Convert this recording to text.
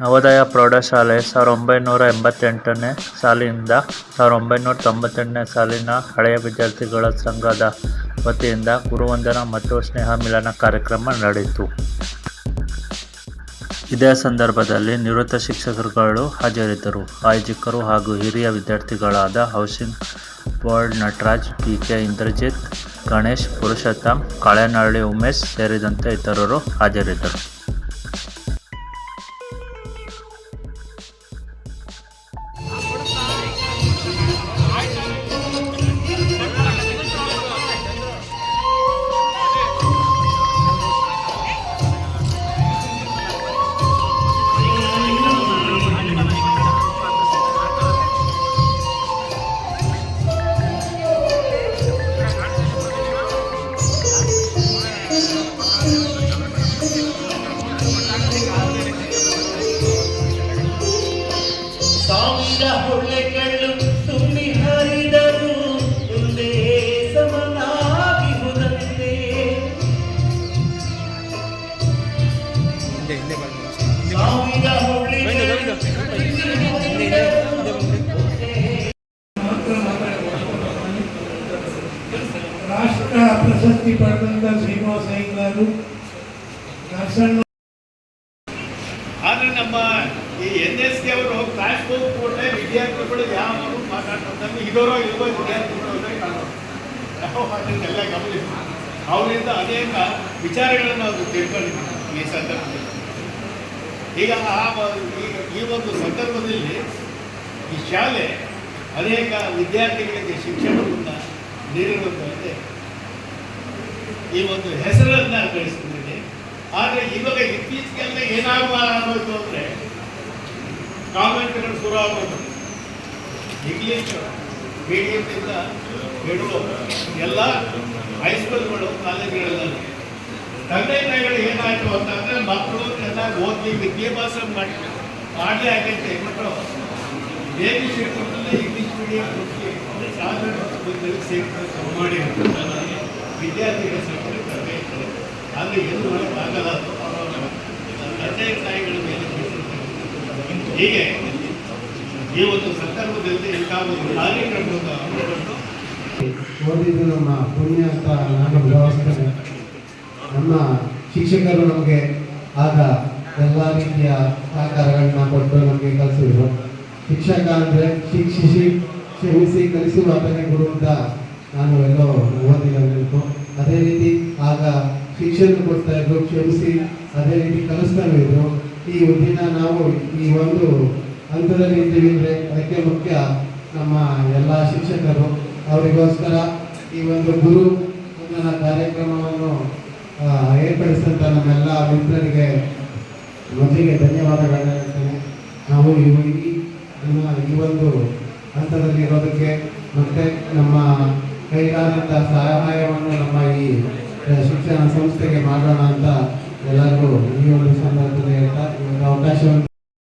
ನವೋದಯ ಪ್ರೌಢಶಾಲೆ ಸಾವಿರದ ಒಂಬೈನೂರ ಎಂಬತ್ತೆಂಟನೇ ಸಾಲಿನಿಂದ ಸಾವಿರದ ಒಂಬೈನೂರ ತೊಂಬತ್ತೆಂಟನೇ ಸಾಲಿನ ಹಳೆಯ ವಿದ್ಯಾರ್ಥಿಗಳ ಸಂಘದ ವತಿಯಿಂದ ಗುರುವಂದನ ಮತ್ತು ಸ್ನೇಹ ಮಿಲನ ಕಾರ್ಯಕ್ರಮ ನಡೆಯಿತು. ಇದೇ ಸಂದರ್ಭದಲ್ಲಿ ನಿವೃತ್ತ ಶಿಕ್ಷಕರುಗಳು ಹಾಜರಿದ್ದರು. ಆಯೋಜಕರು ಹಾಗೂ ಹಿರಿಯ ವಿದ್ಯಾರ್ಥಿಗಳಾದ housing board Nataraj P K Indrajit, Ganesh, Purushottam, Kalenahalli Umesh ಸೇರಿದಂತೆ ಇತರರು ಹಾಜರಿದ್ದರು. ರಾಷ್ಟ್ರ ಪ್ರಶಸ್ತಿ ಪಡೆದಂತ ಶ್ರೀನಿವಾಸ ಅಯ್ಯಂಗಾರು ನರಸಣ್ಣ ಆದ್ರೆ ನಮ್ಮ ಈ ಎನ್ ಎಸ್ ಕೆ ಅವರು ಕ್ಲಾಸ್ ಕೂತ್ಕೊಂಡ್ರೆ ವಿದ್ಯಾರ್ಥಿಗಳು ಯಾವ ಮಾತಾಡ್ತಾರೆ ಇದರೋ ಇಲ್ವೋ ವಿದ್ಯಾರ್ಥಿಗಳು ಗಮನಿಸಿ. ಅವರಿಂದ ಅನೇಕ ವಿಚಾರಗಳನ್ನು ನಾವು ತಿಳ್ಕೊಂಡಿದ್ದೀವಿ ಈ ಸಂದರ್ಭದಲ್ಲಿ. ಈಗ ಆ ಈ- ಒಂದು ಸಂದರ್ಭದಲ್ಲಿ ಈ ಶಾಲೆ ಅನೇಕ ವಿದ್ಯಾರ್ಥಿಗಳಿಗೆ ಶಿಕ್ಷಣವನ್ನು ನೀಡಿರುವಂತೆ ಈ ಒಂದು ಹೆಸರನ್ನು ಗಳಿಸ್ಕೊಂಡಿದೆ ಆದರೆ ಇವಾಗ ಇತ್ತೀಚೆಗೆಲ್ಲ ಆಗೋಯ್ತು ಅಂದರೆ ಕಾಮೆಂಟ್ಗಳು ಶುರು ಆಗೋದು ಇಂಗ್ಲೀಷ್ ಮೀಡಿಯಮ್ನಿಂದ ಹಿಡಿದು ಎಲ್ಲ ಹೈಸ್ಕೂಲ್ಗಳು ಕಾಲೇಜ್ಗಳಲ್ಲಿ. ತಂದೆ ತಾಯಿಗಳು ಏನಾಯಿತು ಅಂತಂದರೆ ಮಕ್ಕಳು ಚೆನ್ನಾಗಿ ಓದಿ ವಿದ್ಯಾಭ್ಯಾಸ ಮಾಡಿ ಮಾಡಲೇ ಆಗೈತೆ ಬಿಟ್ಟು ಬೇಬಿ ಶಿಕ್ಷಣದಲ್ಲಿ ಇಂಗ್ಲೀಷ್ ಮೀಡಿಯಂ ಸಾಧಾರಣ ಸೇರ್ಕೊಂಡು ಮಾಡಿ ವಿದ್ಯಾರ್ಥಿಗಳ ಸಂಖ್ಯೆ ಕಡಿಮೆ ಇರ್ತದೆ. ಆದರೆ ಏನು ಮಾಡೋಕ್ಕಾಗಲ್ಲ ತಂದೆ ತಾಯಿಗಳ ಮೇಲೆ. ಹೀಗೆ ಈ ಒಂದು ಸಂದರ್ಭದಲ್ಲಿ ಒಂದು ಓದಿದ್ದು ನಮ್ಮ ಪುಣ್ಯ ಅಂತ ನಾನು ಭಾವಿಸ್ತೇನೆ ನಮ್ಮ ಶಿಕ್ಷಕರು ನಮಗೆ ಆಗ ಎಲ್ಲ ರೀತಿಯ ಸಹಕಾರಗಳನ್ನ ಕೊಟ್ಟು ನಮಗೆ ಕಲಿಸಿದ್ರು. ಶಿಕ್ಷಕ ಅಂದರೆ ಶಿಕ್ಷಿಸಿ, ಕ್ಷಮಿಸಿ ಕಲಿಸುವ ಆತನೇ ಗುರು ಅಂತ ನಾನು ಎಲ್ಲೋ ಓದಿರಬೇಕು. ಅದೇ ರೀತಿ ಆಗ ಶಿಕ್ಷಣ ಕೊಡ್ತಾ ಇದ್ರು, ಕ್ಷಮಿಸಿ ಅದೇ ರೀತಿ ಕಲಿಸ್ತಾನೂ ಇದ್ರು. ಈ ದಿನ ನಾವು ಈ ಒಂದು ಹಂತದಲ್ಲಿ ಇದ್ದೀವಿ ಅಂದರೆ ಅದಕ್ಕೆ ಮುಖ್ಯ ನಮ್ಮ ಎಲ್ಲ ಶಿಕ್ಷಕರು ಅವರಿಗೋಸ್ಕರ ಈ ಒಂದು ಗುರು ವಂದನಾ ಕಾರ್ಯಕ್ರಮವನ್ನು ಏರ್ಪಡಿಸಿದಂಥ ನಮ್ಮೆಲ್ಲ ಮಿತ್ರರಿಗೆ ಮೊದಲಿಗೆ ಧನ್ಯವಾದಗಳನ್ನ ಹೇಳ್ತೇನೆ. ನಾವು ಈ ನಮ್ಮ ಈ ಒಂದು ಹಂತದಲ್ಲಿ ಇರೋದಕ್ಕೆ ಮತ್ತೆ ನಮ್ಮ ಕೈಗಾದಂಥ ಸಹಾಯವನ್ನು ನಮ್ಮ ಈ ಶಿಕ್ಷಣ ಸಂಸ್ಥೆಗೆ ಮಾಡೋಣ ಅಂತ ಎಲ್ಲರಿಗೂ ಈ ಒಂದು ಸಂದರ್ಭದಲ್ಲಿ ಹೇಳ್ತಾ ಈ ಅವಕಾಶವನ್ನು